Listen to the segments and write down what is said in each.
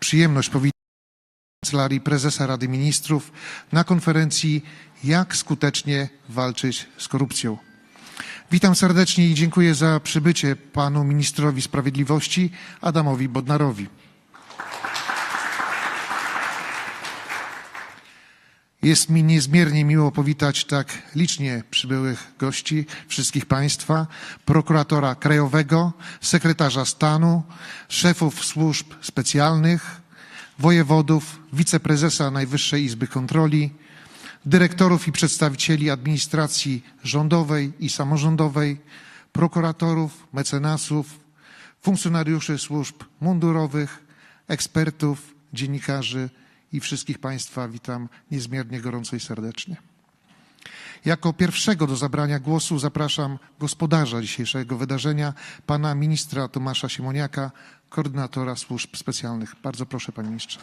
przyjemność powitać Kancelarii Prezesa Rady Ministrów na konferencji Jak skutecznie walczyć z korupcją. Witam serdecznie i dziękuję za przybycie panu ministrowi sprawiedliwości Adamowi Bodnarowi. Jest mi niezmiernie miło powitać tak licznie przybyłych gości, wszystkich Państwa, prokuratora krajowego, sekretarza stanu, szefów służb specjalnych, wojewodów, wiceprezesa Najwyższej Izby Kontroli, dyrektorów i przedstawicieli administracji rządowej i samorządowej, prokuratorów, mecenasów, funkcjonariuszy służb mundurowych, ekspertów, dziennikarzy i wszystkich Państwa witam niezmiernie gorąco i serdecznie. Jako pierwszego do zabrania głosu zapraszam gospodarza dzisiejszego wydarzenia, pana ministra Tomasza Siemoniaka, koordynatora służb specjalnych. Bardzo proszę, panie ministrze.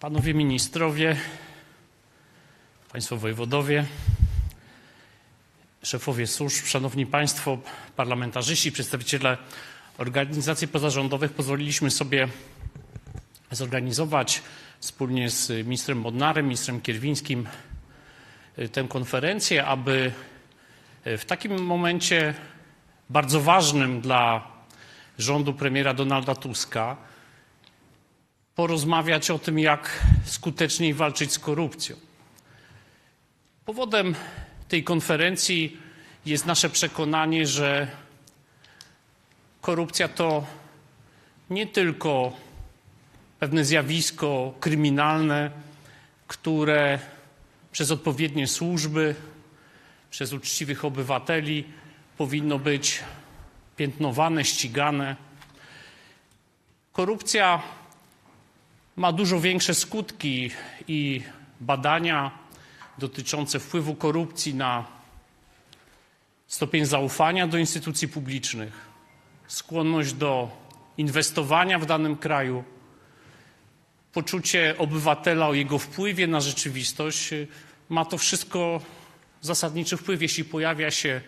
Panowie ministrowie, Państwo wojewodowie, szefowie służb, szanowni Państwo parlamentarzyści, przedstawiciele organizacji pozarządowych, pozwoliliśmy sobie zorganizować wspólnie z ministrem Bodnarem, ministrem Kierwińskim y, tę konferencję, aby y, w takim momencie bardzo ważnym dla rządu premiera Donalda Tuska porozmawiać o tym, jak skuteczniej walczyć z korupcją. Powodem tej konferencji jest nasze przekonanie, że korupcja to nie tylko pewne zjawisko kryminalne, które przez odpowiednie służby, przez uczciwych obywateli powinno być piętnowane, ścigane. Korupcja ma dużo większe skutki i badania dotyczące wpływu korupcji na stopień zaufania do instytucji publicznych, skłonność do inwestowania w danym kraju, poczucie obywatela o jego wpływie na rzeczywistość. Ma to wszystko zasadniczy wpływ, jeśli pojawia się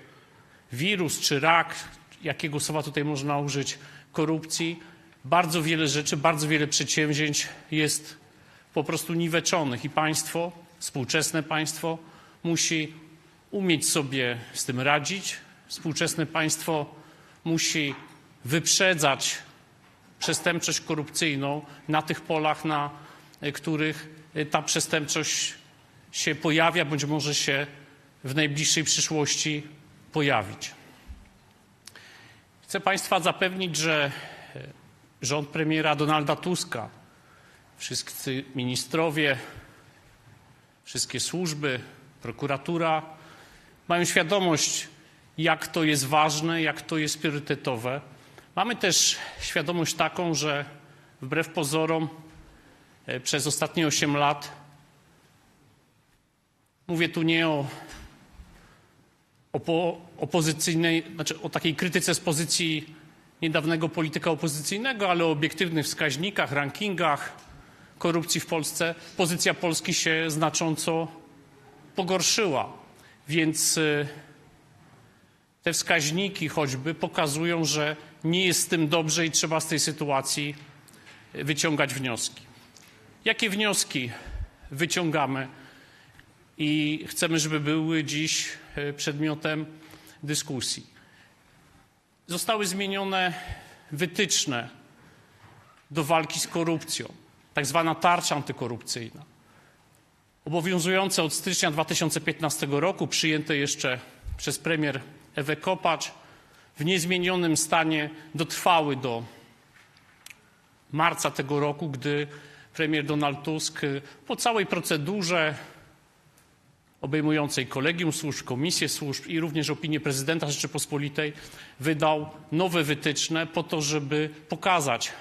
wirus czy rak, jakiego słowa tutaj można użyć, korupcji bardzo wiele rzeczy, bardzo wiele przedsięwzięć jest po prostu niweczonych i państwo, współczesne państwo musi umieć sobie z tym radzić. Współczesne państwo musi wyprzedzać przestępczość korupcyjną na tych polach, na których ta przestępczość się pojawia, bądź może się w najbliższej przyszłości pojawić. Chcę Państwa zapewnić, że rząd premiera Donalda Tuska, wszyscy ministrowie, wszystkie służby, prokuratura mają świadomość, jak to jest ważne, jak to jest priorytetowe. Mamy też świadomość taką, że wbrew pozorom e, przez ostatnie 8 lat mówię tu nie o opo- opozycyjnej, znaczy o takiej krytyce z pozycji niedawnego polityka opozycyjnego, ale o obiektywnych wskaźnikach, rankingach korupcji w Polsce, pozycja Polski się znacząco pogorszyła. Więc y, te wskaźniki choćby pokazują, że nie jest z tym dobrze i trzeba z tej sytuacji wyciągać wnioski. Jakie wnioski wyciągamy i chcemy, żeby były dziś y, przedmiotem dyskusji? zostały zmienione wytyczne do walki z korupcją, tak zwana tarcza antykorupcyjna. Obowiązujące od stycznia 2015 roku, przyjęte jeszcze przez premier Ewę Kopacz, w niezmienionym stanie dotrwały do marca tego roku, gdy premier Donald Tusk po całej procedurze obejmującej kolegium służb, komisję służb i również opinię prezydenta Rzeczypospolitej wydał nowe wytyczne po to, żeby pokazać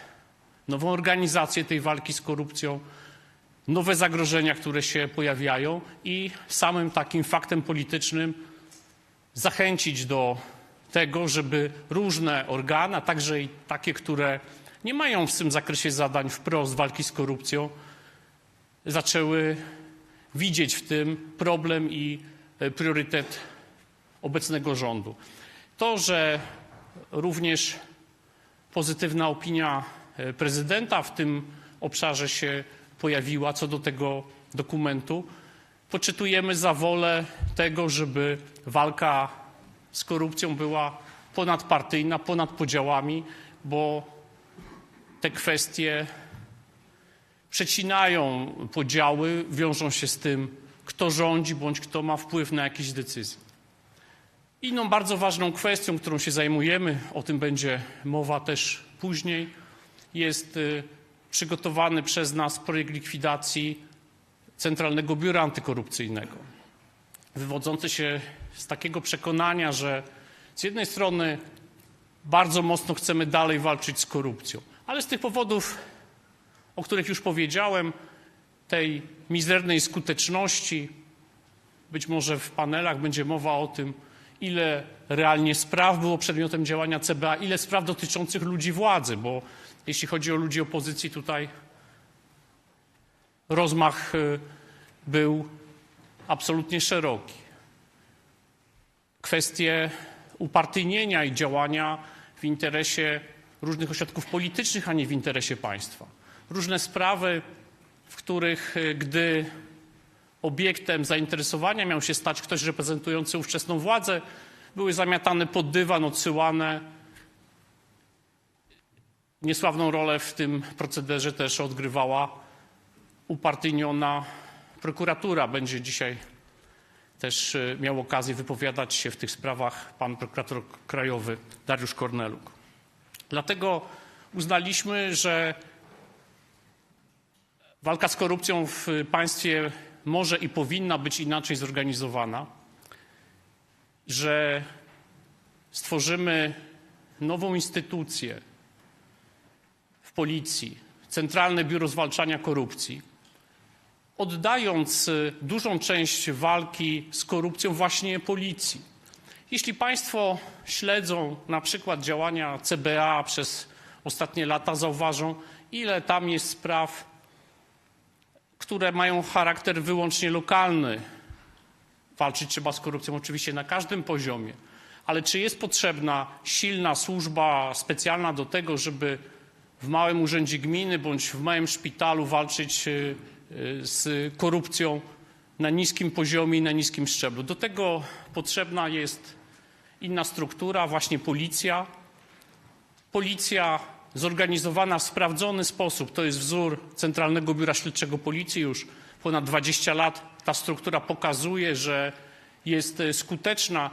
nową organizację tej walki z korupcją, nowe zagrożenia, które się pojawiają i samym takim faktem politycznym zachęcić do tego, żeby różne organy, także i takie, które nie mają w tym zakresie zadań wprost walki z korupcją, zaczęły widzieć w tym problem i e, priorytet obecnego rządu. To, że również pozytywna opinia e, prezydenta w tym obszarze się pojawiła co do tego dokumentu. Poczytujemy za wolę tego, żeby walka z korupcją była ponadpartyjna, ponad podziałami, bo te kwestie przecinają podziały, wiążą się z tym, kto rządzi bądź kto ma wpływ na jakieś decyzje. Inną bardzo ważną kwestią, którą się zajmujemy, o tym będzie mowa też później, jest y, przygotowany przez nas projekt likwidacji Centralnego Biura Antykorupcyjnego, wywodzący się z takiego przekonania, że z jednej strony bardzo mocno chcemy dalej walczyć z korupcją, ale z tych powodów, o których już powiedziałem, tej mizernej skuteczności, być może w panelach będzie mowa o tym, ile realnie spraw było przedmiotem działania CBA, ile spraw dotyczących ludzi władzy, bo jeśli chodzi o ludzi opozycji, tutaj rozmach y, był absolutnie szeroki. Kwestie upartyjnienia i działania w interesie różnych ośrodków politycznych, a nie w interesie państwa. Różne sprawy, w których y, gdy obiektem zainteresowania miał się stać ktoś reprezentujący ówczesną władzę, były zamiatane pod dywan, odsyłane. Niesławną rolę w tym procederze też odgrywała upartyjniona prokuratura. Będzie dzisiaj też y, miał okazję wypowiadać się w tych sprawach pan prokurator krajowy Dariusz Korneluk. Dlatego uznaliśmy, że walka z korupcją w państwie może i powinna być inaczej zorganizowana, że stworzymy nową instytucję w policji, Centralne Biuro Zwalczania Korupcji, oddając y, dużą część walki z korupcją właśnie policji. Jeśli Państwo śledzą na przykład działania CBA przez ostatnie lata, zauważą, ile tam jest spraw które mają charakter wyłącznie lokalny. Walczyć trzeba z korupcją oczywiście na każdym poziomie, ale czy jest potrzebna silna służba specjalna do tego, żeby w małym urzędzie gminy bądź w małym szpitalu walczyć y, z korupcją na niskim poziomie i na niskim szczeblu? Do tego potrzebna jest inna struktura, właśnie policja. Policja zorganizowana w sprawdzony sposób. To jest wzór Centralnego Biura Śledczego Policji już ponad 20 lat. Ta struktura pokazuje, że jest e, skuteczna,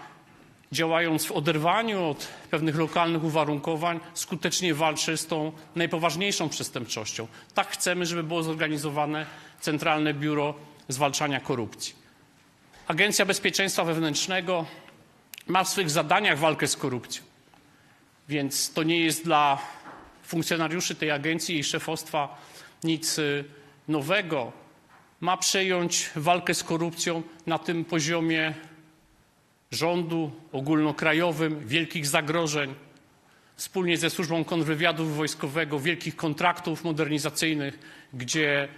działając w oderwaniu od pewnych lokalnych uwarunkowań, skutecznie walczy z tą najpoważniejszą przestępczością. Tak chcemy, żeby było zorganizowane Centralne Biuro Zwalczania Korupcji. Agencja Bezpieczeństwa Wewnętrznego ma w swych zadaniach walkę z korupcją. Więc to nie jest dla funkcjonariuszy tej agencji i szefostwa nic y, nowego. Ma przejąć walkę z korupcją na tym poziomie rządu ogólnokrajowym, wielkich zagrożeń, wspólnie ze służbą kontrwywiadu wojskowego, wielkich kontraktów modernizacyjnych, gdzie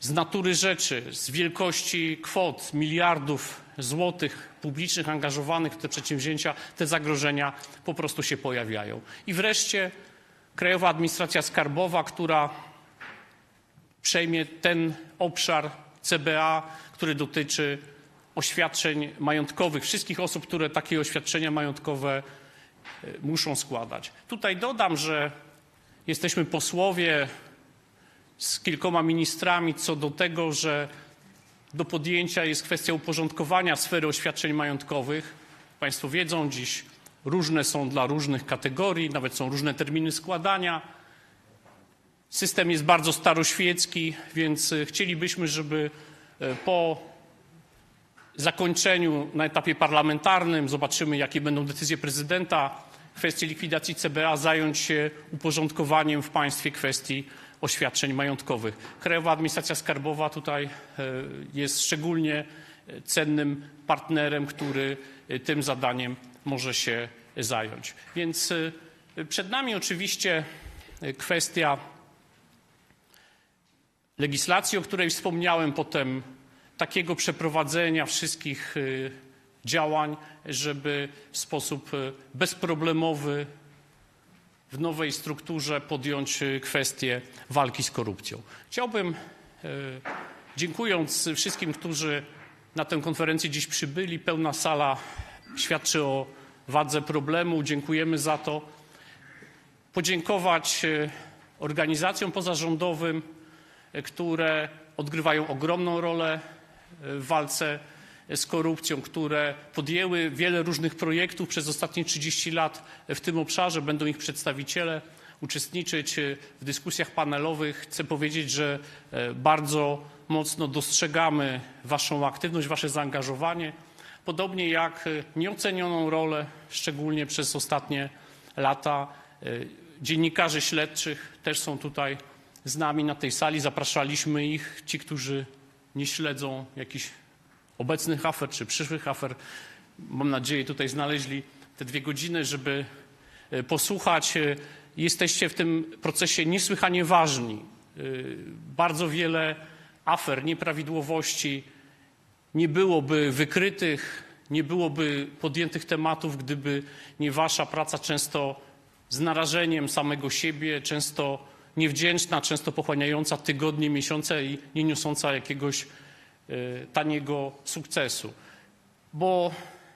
z natury rzeczy, z wielkości kwot, miliardów złotych publicznych angażowanych w te przedsięwzięcia, te zagrożenia po prostu się pojawiają. I wreszcie Krajowa Administracja Skarbowa, która przejmie ten obszar CBA, który dotyczy oświadczeń majątkowych, wszystkich osób, które takie oświadczenia majątkowe e, muszą składać. Tutaj dodam, że jesteśmy posłowie z kilkoma ministrami co do tego, że do podjęcia jest kwestia uporządkowania sfery oświadczeń majątkowych. Państwo wiedzą, dziś różne są dla różnych kategorii, nawet są różne terminy składania. System jest bardzo staroświecki, więc e, chcielibyśmy, żeby e, po zakończeniu na etapie parlamentarnym, zobaczymy jakie będą decyzje prezydenta w kwestii likwidacji CBA, zająć się uporządkowaniem w państwie kwestii oświadczeń majątkowych. Krajowa Administracja Skarbowa tutaj e, jest szczególnie cennym partnerem, który tym zadaniem może się zająć. Więc przed nami oczywiście kwestia legislacji, o której wspomniałem, potem takiego przeprowadzenia wszystkich działań, żeby w sposób e, bezproblemowy w nowej strukturze podjąć e, kwestię walki z korupcją. Chciałbym, e, dziękując wszystkim, którzy na tę konferencję dziś przybyli, pełna sala świadczy o wadze problemu, dziękujemy za to, podziękować e, organizacjom pozarządowym, które odgrywają ogromną rolę w walce z korupcją, które podjęły wiele różnych projektów przez ostatnie 30 lat w tym obszarze. Będą ich przedstawiciele uczestniczyć w dyskusjach panelowych. Chcę powiedzieć, że e, bardzo mocno dostrzegamy Waszą aktywność, Wasze zaangażowanie, podobnie jak nieocenioną rolę, szczególnie przez ostatnie lata, e, dziennikarzy śledczych też są tutaj z nami na tej sali. Zapraszaliśmy ich, ci, którzy nie śledzą jakichś obecnych afer czy przyszłych afer, mam nadzieję, tutaj znaleźli te dwie godziny, żeby e, posłuchać. E, Jesteście w tym procesie niesłychanie ważni. E, Bardzo wiele afer, nieprawidłowości nie byłoby wykrytych, nie byłoby podjętych tematów, gdyby nie wasza praca często z narażeniem samego siebie, często niewdzięczna, często pochłaniająca tygodnie, miesiące i nie niosąca jakiegoś taniego sukcesu. Bo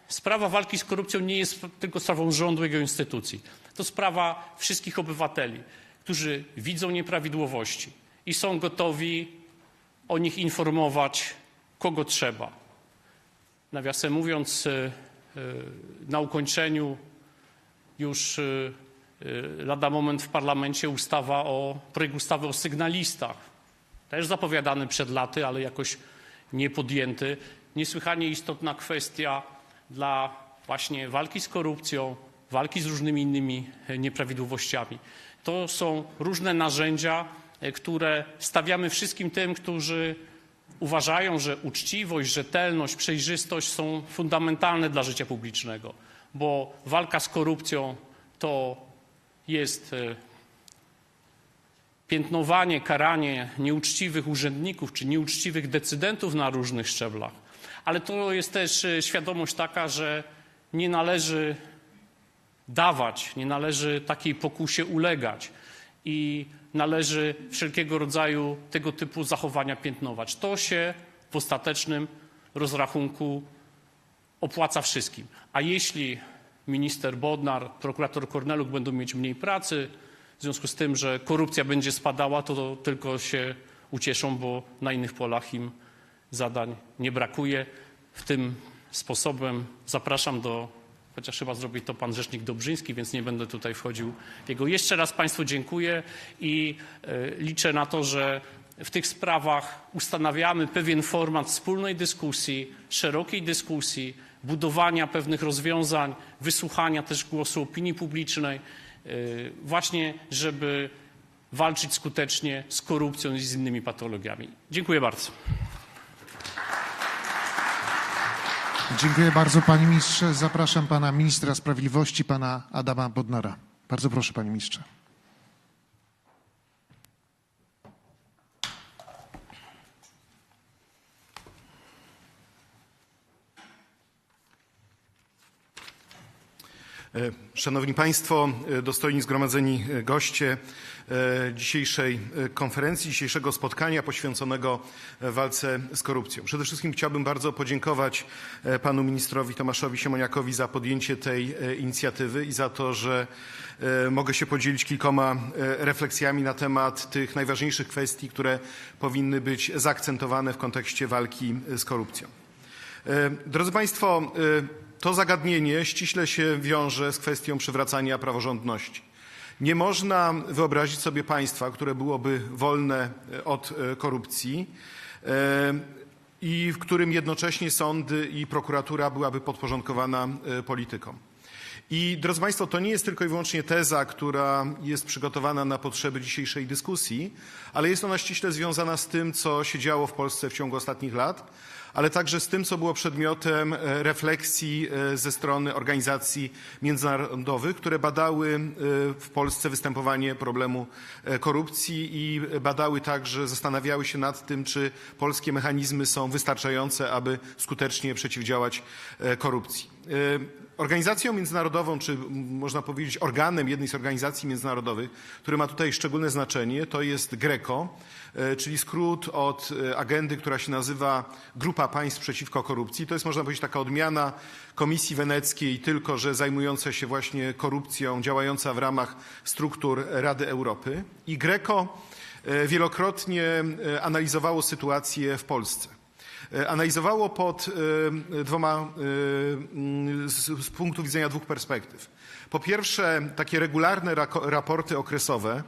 sprawa walki z korupcją nie jest tylko sprawą rządu i jego instytucji. To sprawa wszystkich obywateli, którzy widzą nieprawidłowości i są gotowi o nich informować, kogo trzeba. Nawiasem mówiąc, e, e, na ukończeniu już lada moment w parlamencie ustawa o, projekt ustawy o sygnalistach. Też zapowiadany przed laty, ale jakoś nie podjęty. Niesłychanie istotna kwestia dla właśnie walki z korupcją, walki z różnymi innymi e, nieprawidłowościami. To są różne narzędzia, e, które stawiamy wszystkim tym, którzy uważają, że uczciwość, rzetelność, przejrzystość są fundamentalne dla życia publicznego, bo walka z korupcją to jest e, piętnowanie, karanie nieuczciwych urzędników czy nieuczciwych decydentów na różnych szczeblach. Ale to jest też e, świadomość taka, że nie należy dawać, nie należy takiej pokusie ulegać i należy wszelkiego rodzaju tego typu zachowania piętnować. To się w ostatecznym rozrachunku opłaca wszystkim. A jeśli minister Bodnar, prokurator Korneluk będą mieć mniej pracy, związku z tym, że korupcja będzie spadała, to tylko się ucieszą, bo na innych polach im zadań nie brakuje. W tym sposobem zapraszam do, chociaż chyba zrobi to pan rzecznik Dobrzyński, więc nie będę tutaj wchodził w jego. Jeszcze raz Państwu dziękuję i e, liczę na to, że w tych sprawach ustanawiamy pewien format wspólnej dyskusji, szerokiej dyskusji, budowania pewnych rozwiązań, wysłuchania też głosu opinii publicznej, właśnie żeby walczyć skutecznie z korupcją i z innymi patologiami. Dziękuję bardzo. Dziękuję bardzo panie ministrze. Zapraszam pana ministra sprawiedliwości, pana Adama Bodnara. Bardzo proszę panie ministrze. Szanowni Państwo, e, dostojni zgromadzeni e, goście e, dzisiejszej e, konferencji, dzisiejszego spotkania poświęconego e, walce z korupcją. Przede wszystkim chciałbym bardzo podziękować e, panu ministrowi Tomaszowi Siemoniakowi za podjęcie tej e, inicjatywy i za to, że e, mogę się podzielić kilkoma e, refleksjami na temat tych najważniejszych kwestii, które powinny być zaakcentowane w kontekście walki e, z korupcją. E, Drodzy Państwo, e, to zagadnienie ściśle się wiąże z kwestią przywracania praworządności. Nie można wyobrazić sobie państwa, które byłoby wolne e, od e, korupcji e, i w którym jednocześnie sądy i prokuratura byłaby podporządkowana politykom. I drodzy Państwo, to nie jest tylko i wyłącznie teza, która jest przygotowana na potrzeby dzisiejszej dyskusji, ale jest ona ściśle związana z tym, co się działo w Polsce w ciągu ostatnich lat, ale także z tym, co było przedmiotem e, refleksji e, ze strony organizacji międzynarodowych, które badały e, w Polsce występowanie problemu korupcji i badały także, zastanawiały się nad tym, czy polskie mechanizmy są wystarczające, aby skutecznie przeciwdziałać korupcji. E, Organizacją międzynarodową, czy można powiedzieć organem jednej z organizacji międzynarodowych, który ma tutaj szczególne znaczenie, to jest GRECO, e, czyli skrót od e, agendy, która się nazywa Grupa Państw Przeciwko Korupcji. To jest, można powiedzieć, taka odmiana Komisji Weneckiej, tylko że zajmująca się właśnie korupcją, działająca w ramach struktur Rady Europy. I GRECO wielokrotnie analizowało sytuację w Polsce. E, Analizowało pod e, dwoma, e, mm, z, z punktu widzenia dwóch perspektyw. Po pierwsze, takie regularne raporty okresowe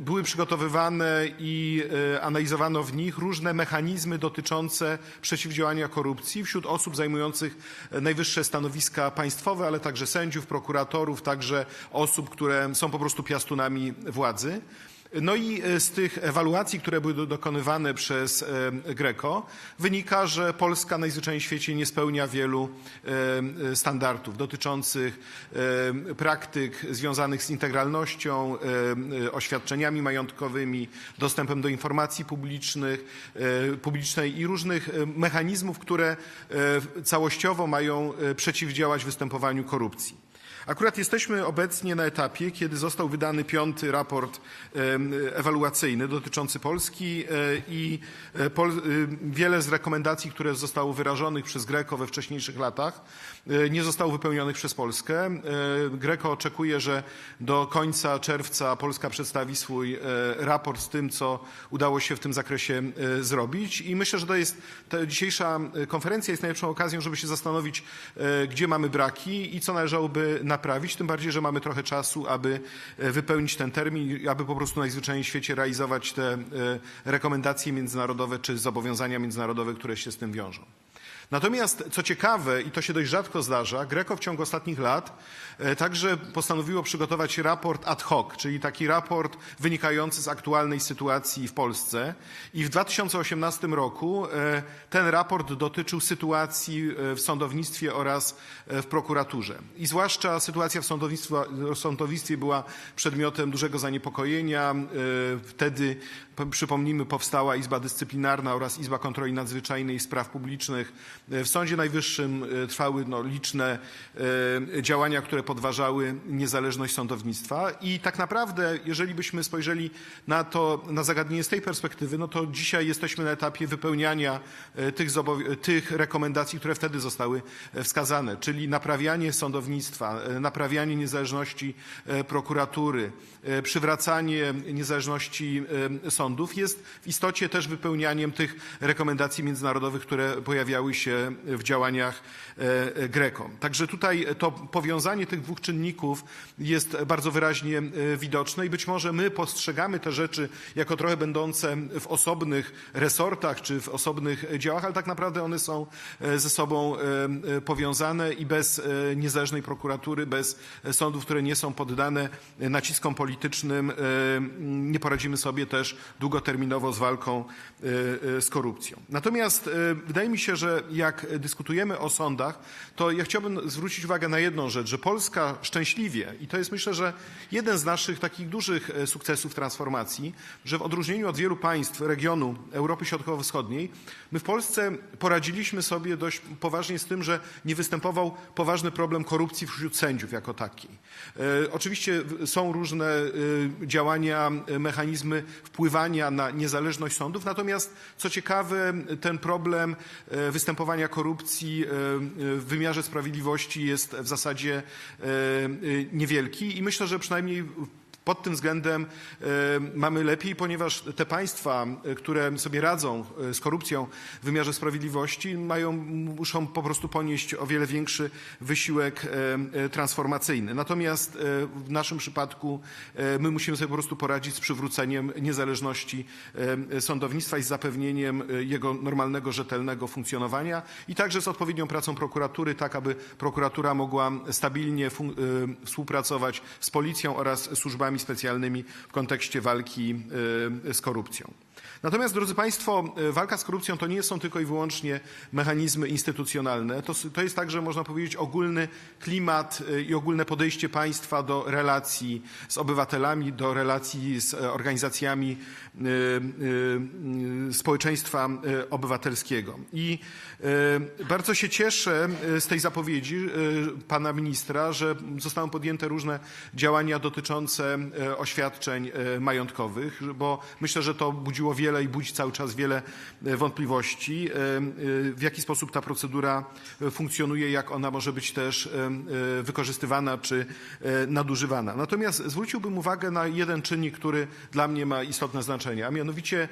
były przygotowywane i analizowano w nich różne mechanizmy dotyczące przeciwdziałania korupcji wśród osób zajmujących najwyższe stanowiska państwowe, ale także sędziów, prokuratorów, także osób, które są po prostu piastunami władzy. No i e, z tych ewaluacji, które były do- dokonywane przez e, GRECO, wynika, że Polska najzwyczajniej w świecie nie spełnia wielu e, standardów dotyczących praktyk związanych z integralnością, oświadczeniami majątkowymi, dostępem do informacji publicznych, publicznej i różnych mechanizmów, które całościowo mają przeciwdziałać występowaniu korupcji. Akurat jesteśmy obecnie na etapie, kiedy został wydany piąty raport ewaluacyjny dotyczący Polski e, i e, e, wiele z rekomendacji, które zostało wyrażonych przez Greco we wcześniejszych latach, e, nie zostało wypełnionych przez Polskę. Greco oczekuje, że do końca czerwca Polska przedstawi swój raport z tym, co udało się w tym zakresie zrobić i myślę, że to jest ta dzisiejsza konferencja jest najlepszą okazją, żeby się zastanowić, gdzie mamy braki i co należałoby naprawić, tym bardziej, że mamy trochę czasu, aby e, wypełnić ten termin, aby po prostu najzwyczajniej w świecie realizować te e, rekomendacje międzynarodowe czy zobowiązania międzynarodowe, które się z tym wiążą. Natomiast, co ciekawe, i to się dość rzadko zdarza, Greco w ciągu ostatnich lat e, także postanowiło przygotować raport ad hoc, czyli taki raport wynikający z aktualnej sytuacji w Polsce. I w 2018 roku e, ten raport dotyczył sytuacji e, w sądownictwie oraz w prokuraturze. I zwłaszcza sytuacja w sądownictwie, w sądownictwie była przedmiotem dużego zaniepokojenia. Wtedy, przypomnijmy, powstała Izba Dyscyplinarna oraz Izba Kontroli Nadzwyczajnej i Spraw Publicznych. E, W Sądzie Najwyższym e, trwały no, liczne e, działania, które podważały niezależność sądownictwa. I tak naprawdę, jeżeli byśmy spojrzeli na to, na zagadnienie z tej perspektywy, no to dzisiaj jesteśmy na etapie wypełniania tych, tych rekomendacji, które wtedy zostały wskazane, czyli naprawianie sądownictwa, naprawianie niezależności prokuratury, przywracanie niezależności e, sądów jest w istocie też wypełnianiem tych rekomendacji międzynarodowych, które pojawiały się w działaniach e, GRECO. Także tutaj to powiązanie tych dwóch czynników jest bardzo wyraźnie e, widoczne i być może my postrzegamy te rzeczy jako trochę będące w osobnych resortach czy w osobnych działach, ale tak naprawdę one są e, ze sobą powiązane i bez niezależnej prokuratury, bez sądów, które nie są poddane naciskom politycznym, nie poradzimy sobie też długoterminowo z walką e, e, z korupcją. Natomiast e, wydaje mi się, że jak dyskutujemy o sądach, to ja chciałbym zwrócić uwagę na jedną rzecz, że Polska szczęśliwie, i to jest myślę, że jeden z naszych takich dużych sukcesów transformacji, że w odróżnieniu od wielu państw regionu Europy Środkowo-Wschodniej, my w Polsce poradziliśmy sobie dość poważnie z tym, że nie występował poważny problem korupcji wśród sędziów jako takiej. Oczywiście są różne działania, mechanizmy wpływania na niezależność sądów, natomiast co ciekawe, ten problem e, występowania korupcji e, w wymiarze sprawiedliwości jest w zasadzie e, e, niewielki i myślę, że przynajmniej Pod tym względem e, mamy lepiej, ponieważ te państwa, e, które sobie radzą e, z korupcją w wymiarze sprawiedliwości, mają, muszą po prostu ponieść o wiele większy wysiłek transformacyjny. Natomiast w naszym przypadku my musimy sobie po prostu poradzić z przywróceniem niezależności sądownictwa i z zapewnieniem jego normalnego, rzetelnego funkcjonowania i także z odpowiednią pracą prokuratury, tak aby prokuratura mogła stabilnie współpracować z policją oraz służbami specjalnymi w kontekście walki e, z korupcją. Natomiast, drodzy Państwo, e, walka z korupcją to nie są tylko i wyłącznie mechanizmy instytucjonalne. To, to jest także, można powiedzieć, ogólny klimat e, i ogólne podejście państwa do relacji z obywatelami, do relacji z e, organizacjami społeczeństwa obywatelskiego. I bardzo się cieszę z tej zapowiedzi pana ministra, że zostaną podjęte różne działania dotyczące oświadczeń majątkowych, bo myślę, że to budziło wiele i budzi cały czas wiele e, wątpliwości, e, e, w jaki sposób ta procedura funkcjonuje, jak ona może być też wykorzystywana czy nadużywana. Natomiast zwróciłbym uwagę na jeden czynnik, który dla mnie ma istotne znaczenie, a mianowicie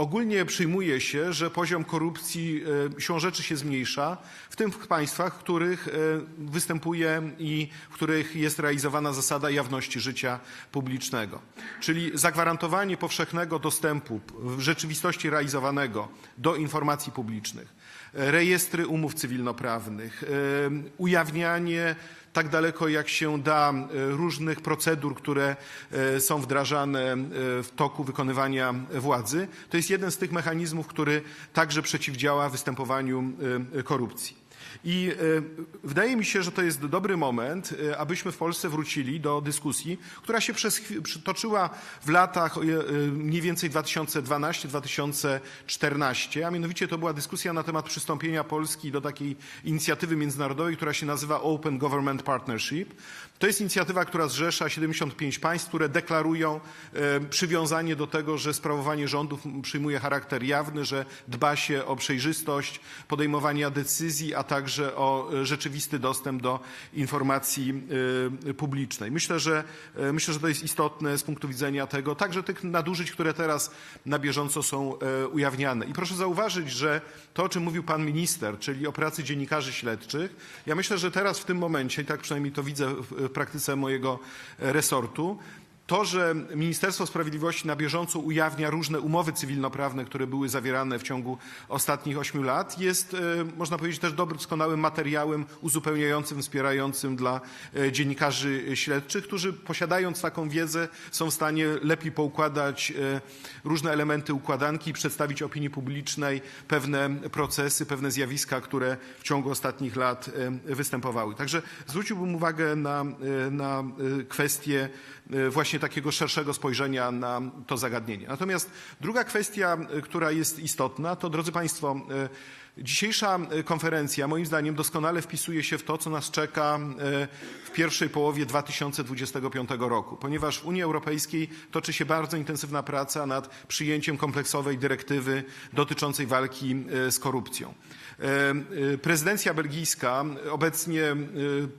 Ogólnie przyjmuje się, że poziom korupcji e, siłą rzeczy się zmniejsza w tych państwach, w których e, występuje i w których jest realizowana zasada jawności życia publicznego. Czyli zagwarantowanie powszechnego dostępu w rzeczywistości realizowanego do informacji publicznych, rejestry umów cywilnoprawnych, e, ujawnianie tak daleko jak się da e, różnych procedur, które e, są wdrażane w toku wykonywania władzy. To jest jeden z tych mechanizmów, który także przeciwdziała występowaniu korupcji. I e, wydaje mi się, że to jest dobry moment, e, abyśmy w Polsce wrócili do dyskusji, która się toczyła w latach e, mniej więcej 2012-2014, a mianowicie to była dyskusja na temat przystąpienia Polski do takiej inicjatywy międzynarodowej, która się nazywa Open Government Partnership. To jest inicjatywa, która zrzesza 75 państw, które deklarują przywiązanie do tego, że sprawowanie rządów przyjmuje charakter jawny, że dba się o przejrzystość podejmowania decyzji, a także o e, rzeczywisty dostęp do informacji e, publicznej. Myślę, że e, myślę, że to jest istotne z punktu widzenia tego, także tych nadużyć, które teraz na bieżąco są ujawniane. I proszę zauważyć, że to, o czym mówił pan minister, czyli o pracy dziennikarzy śledczych, ja myślę, że teraz w tym momencie, i tak przynajmniej to widzę w praktyce mojego resortu, to, że Ministerstwo Sprawiedliwości na bieżąco ujawnia różne umowy cywilnoprawne, które były zawierane w ciągu ostatnich ośmiu lat, jest, e, można powiedzieć, też doskonałym materiałem uzupełniającym, wspierającym dla e, dziennikarzy śledczych, którzy posiadając taką wiedzę są w stanie lepiej poukładać e, różne elementy układanki i przedstawić opinii publicznej pewne procesy, pewne zjawiska, które w ciągu ostatnich lat występowały. Także zwróciłbym uwagę na, na kwestię właśnie takiego szerszego spojrzenia na to zagadnienie. Natomiast druga kwestia, e, która jest istotna, to drodzy Państwo, e, Dzisiejsza e, konferencja moim zdaniem doskonale wpisuje się w to, co nas czeka e, w pierwszej połowie 2025 roku, ponieważ w Unii Europejskiej toczy się bardzo intensywna praca nad przyjęciem kompleksowej dyrektywy dotyczącej walki e, z korupcją. Prezydencja belgijska obecnie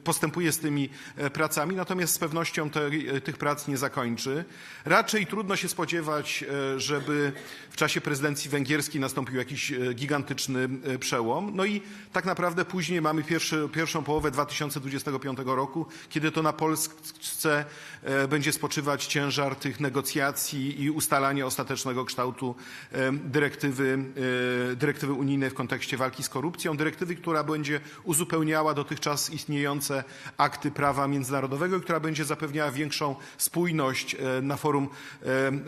postępuje z tymi pracami, natomiast z pewnością te, tych prac nie zakończy. Raczej trudno się spodziewać, żeby w czasie prezydencji węgierskiej nastąpił jakiś gigantyczny przełom. No i tak naprawdę później mamy pierwszy, pierwszą połowę 2025 roku, kiedy to na Polsce e, będzie spoczywać ciężar tych negocjacji i ustalania ostatecznego kształtu e, dyrektywy, e, dyrektywy unijnej w kontekście walki z korupcją. Dyrektywy, która będzie uzupełniała dotychczas istniejące akty prawa międzynarodowego i która będzie zapewniała większą spójność na forum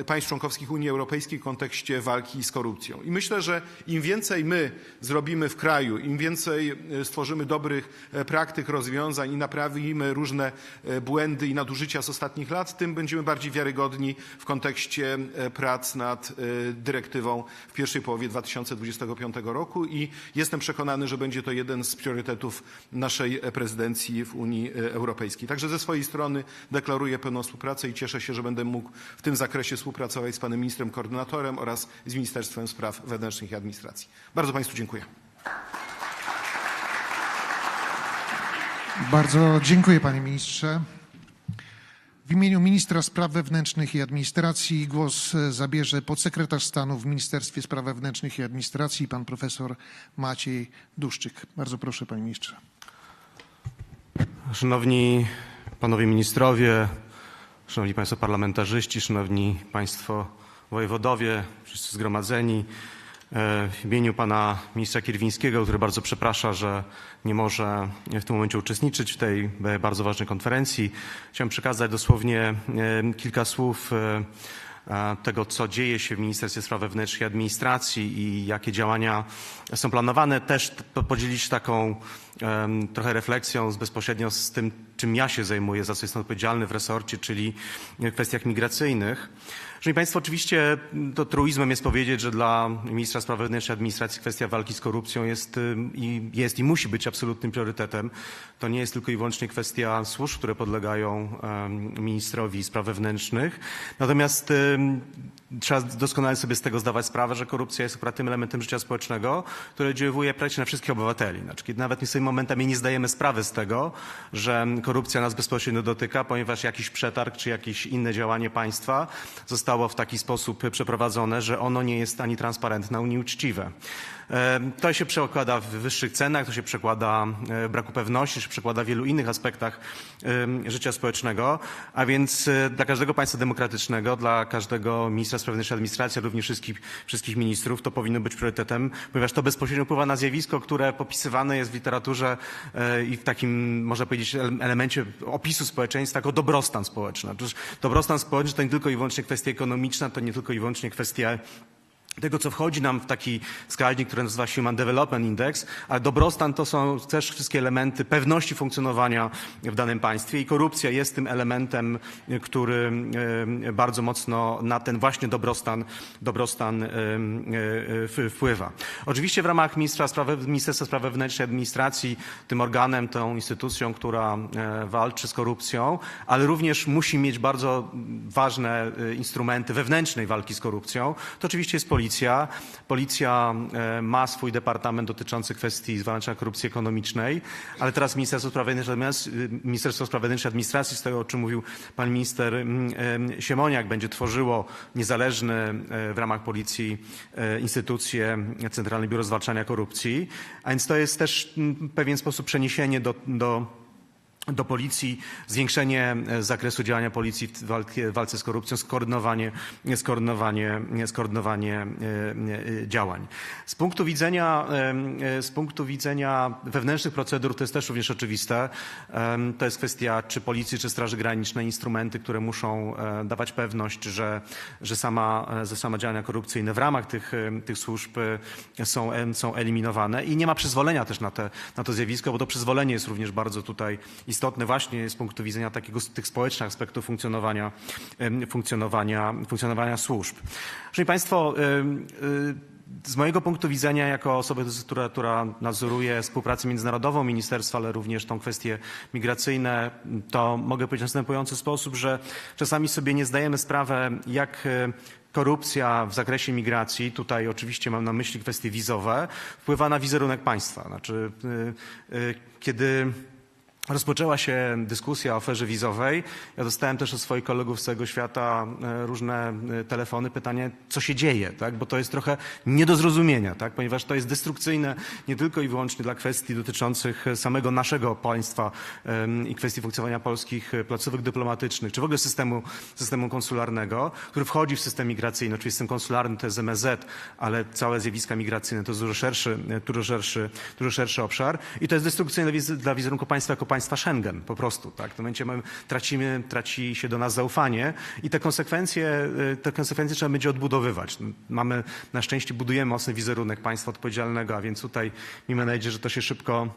państw członkowskich Unii Europejskiej w kontekście walki z korupcją. I myślę, że im więcej my zrobimy w kraju, im więcej e, stworzymy dobrych e, praktyk, rozwiązań i naprawimy różne e, błędy i nadużycia z ostatnich lat, tym będziemy bardziej wiarygodni w kontekście prac nad dyrektywą w pierwszej połowie 2025 roku i jestem przekonany, że będzie to jeden z priorytetów naszej prezydencji w Unii Europejskiej. Także ze swojej strony deklaruję pełną współpracę i cieszę się, że będę mógł w tym zakresie współpracować z panem ministrem koordynatorem oraz z Ministerstwem Spraw Wewnętrznych i Administracji. Bardzo Państwu dziękuję. Bardzo dziękuję panie ministrze. imieniu ministra spraw wewnętrznych i administracji głos zabierze podsekretarz stanu w Ministerstwie Spraw Wewnętrznych i Administracji, pan profesor Maciej Duszczyk. Bardzo proszę, panie ministrze. Szanowni panowie ministrowie, szanowni państwo parlamentarzyści, szanowni państwo wojewodowie, wszyscy zgromadzeni. E, W imieniu pana ministra Kierwińskiego, który bardzo przeprasza, że nie może w tym momencie uczestniczyć w tej e, bardzo ważnej konferencji, chciałem przekazać dosłownie e, kilka słów tego, co dzieje się w Ministerstwie Spraw Wewnętrznych i Administracji i jakie działania są planowane. Też podzielić taką trochę refleksją z, bezpośrednio z tym, czym ja się zajmuję, za co jestem odpowiedzialny w resorcie, czyli kwestiach migracyjnych. Szanowni Państwo, oczywiście to truizmem jest powiedzieć, że dla ministra spraw wewnętrznych administracji kwestia walki z korupcją jest ym, i, jest i musi być absolutnym priorytetem. To nie jest tylko i wyłącznie kwestia służb, które podlegają ministrowi spraw wewnętrznych. Natomiast trzeba doskonale sobie z tego zdawać sprawę, że korupcja jest akurat tym elementem życia społecznego, który oddziałuje praktycznie na wszystkich obywateli. Znaczy, kiedy nawet my sobie momentami nie zdajemy sprawy z tego, że korupcja nas bezpośrednio dotyka, ponieważ jakiś przetarg czy jakieś inne działanie państwa zostało w taki sposób przeprowadzone, że ono nie jest ani transparentne, ani uczciwe. To się przekłada w wyższych cenach, to się przekłada e, w braku pewności, się przekłada w wielu innych aspektach życia społecznego, a więc e, dla każdego państwa demokratycznego, dla każdego ministra spraw wewnętrznych administracji, również wszystkich, wszystkich ministrów, to powinno być priorytetem, ponieważ to bezpośrednio wpływa na zjawisko, które popisywane jest w literaturze e, i w takim, można powiedzieć, ele- elemencie opisu społeczeństwa jako dobrostan społeczny. Otóż dobrostan społeczny to nie tylko i wyłącznie kwestia ekonomiczna, to nie tylko i wyłącznie kwestia tego, co wchodzi nam w taki wskaźnik, który nazywa się Human Development Index, ale dobrostan to są też wszystkie elementy pewności funkcjonowania w danym państwie i korupcja jest tym elementem, który e, bardzo mocno na ten właśnie dobrostan, dobrostan e, e, wpływa. Oczywiście w ramach Ministra Ministerstwa Spraw Wewnętrznych i Administracji, tym organem, tą instytucją, która walczy z korupcją, ale również musi mieć bardzo ważne instrumenty wewnętrznej walki z korupcją, to oczywiście jest policja. Policja e, ma swój departament dotyczący kwestii zwalczania korupcji ekonomicznej, ale teraz Ministerstwo Spraw Wewnętrznych, y, Ministerstwo Spraw Administracji, z tego o czym mówił pan minister mm, em, Siemoniak, będzie tworzyło niezależny e, w ramach policji e, instytucję Centralne Biuro Zwalczania Korupcji, a więc to jest też mm, w pewien sposób przeniesienie do, do do policji, zwiększenie e, zakresu działania policji w walce z korupcją, skoordynowanie, skoordynowanie, skoordynowanie e, e, działań. Z punktu widzenia, z punktu widzenia wewnętrznych procedur to jest też również oczywiste. To jest kwestia czy policji, czy Straży Granicznej, instrumenty, które muszą dawać pewność, że, że, sama, że sama działania korupcyjne w ramach tych, tych służb są, są eliminowane i nie ma przyzwolenia też na, te, na to zjawisko, bo to przyzwolenie jest również bardzo tutaj istotne właśnie z punktu widzenia takiego, tych społecznych aspektów funkcjonowania, funkcjonowania, funkcjonowania służb. Szanowni Państwo, y, z mojego punktu widzenia, jako osoby, która, która nadzoruje współpracę międzynarodową ministerstwa, ale również tą kwestie migracyjne, to mogę powiedzieć w następujący sposób, że czasami sobie nie zdajemy sprawy, jak e, korupcja w zakresie migracji, tutaj oczywiście mam na myśli kwestie wizowe, wpływa na wizerunek państwa. Znaczy, y, y, kiedy Rozpoczęła się dyskusja o aferze wizowej. Ja dostałem też od swoich kolegów z całego świata e, różne e, telefony, pytanie, co się dzieje, tak? bo to jest trochę nie do zrozumienia, tak? ponieważ to jest destrukcyjne nie tylko i wyłącznie dla kwestii dotyczących samego naszego państwa i kwestii funkcjonowania polskich e, placówek dyplomatycznych, czy w ogóle systemu, systemu konsularnego, który wchodzi w system migracyjny. Oczywiście system konsularny to jest MSZ, ale całe zjawiska migracyjne to jest dużo szerszy, dużo szerszy, dużo szerszy obszar i to jest destrukcyjne dla wizerunku państwa jako państwa Schengen po prostu. Tak? W tym momencie tracimy, traci się do nas zaufanie i te konsekwencje, y, te konsekwencje trzeba będzie odbudowywać. Mamy, na szczęście budujemy mocny wizerunek państwa odpowiedzialnego, a więc tutaj miejmy nadzieję, że to się szybko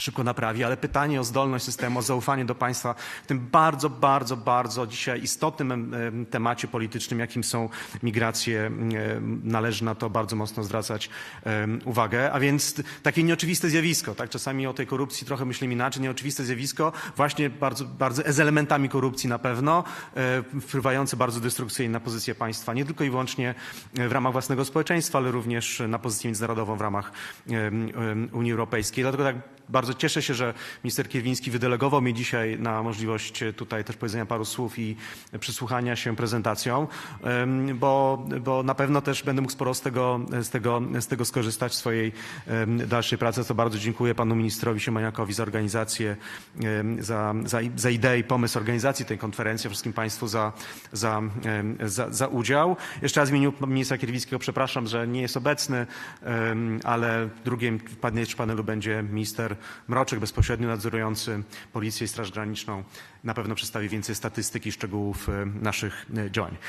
szybko naprawi, ale pytanie o zdolność systemu, o zaufanie do państwa w tym bardzo, bardzo, bardzo dzisiaj istotnym em, em, temacie politycznym, jakim są migracje, należy na to bardzo mocno zwracać uwagę. A więc takie nieoczywiste zjawisko, tak? Czasami o tej korupcji trochę myślimy inaczej, nieoczywiste zjawisko, właśnie bardzo, bardzo z elementami korupcji na pewno, wpływające bardzo destrukcyjnie na pozycję państwa, nie tylko i wyłącznie e, w ramach własnego społeczeństwa, ale również na pozycję międzynarodową w ramach Unii Europejskiej. Dlatego tak bardzo bardzo cieszę się, że minister Kierwiński wydelegował mnie dzisiaj na możliwość tutaj też powiedzenia paru słów i przysłuchania się prezentacjom, bo, bo na pewno też będę mógł sporo z tego, z tego, z tego skorzystać w swojej dalszej pracy. To bardzo dziękuję panu ministrowi Siemaniakowi za organizację, za, za, za ideę i pomysł organizacji tej konferencji, wszystkim państwu za, za, za, za udział. Jeszcze raz w imieniu ministra Kierwińskiego przepraszam, że nie jest obecny, ale drugim panelu będzie minister Mroczek, bezpośrednio nadzorujący Policję i Straż Graniczną. Na pewno przedstawi więcej statystyki i szczegółów em, naszych e, działań.